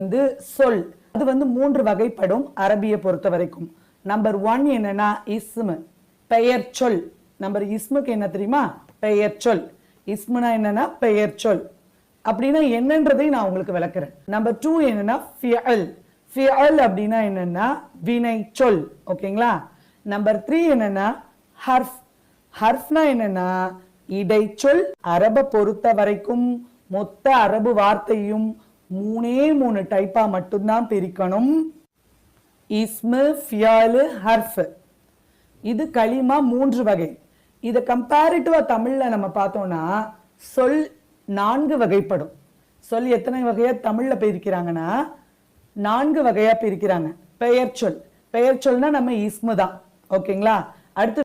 வந்து சொல். அது வந்து மூன்று வகைப்படும் அரபியை பொறுத்த வரைக்கும். நம்பர் ஒன் என்னன்னா இஸ்மு. பெயர் சொல். நம்பர் இஸ்முக்கு என்ன தெரியுமா? பெயர் சொல். இஸ்முனா என்னன்னா பெயர் சொல். அப்படின்னா என்னன்றதை நான் உங்களுக்கு விளக்குறேன். நம்பர் டூ என்னன்னா ஃபியல். ஃபியல் அப்படின்னா என்னன்னா வினை சொல். ஓகேங்களா நம்பர் த்ரீ என்னன்னா ஹர்ஃப். ஹர்ஃப்னா என்னன்னா இடைச்சொல். அரபை பொறுத்த வரைக்கும் மொத்த அரபு வார்த்தையும் மூணே மூணு டைப்பா மட்டும்தான் பிரிக்கணும். இஸ்மு ஃபியாலு ஹர்ஃப். இது களிமா மூன்று வகை. இதை கம்பேரிட்டிவாக தமிழ்ல நம்ம பார்த்தோம்னா சொல் நான்கு வகைப்படும். சொல் எத்தனை வகையா தமிழ்ல பிரிக்கிறாங்கன்னா நான்கு வகையா பிரிக்கிறாங்க. பெயர் சொல். பெயர் சொல்னா நம்ம இஸ்மு தான். ஓகேங்களா? அடுத்து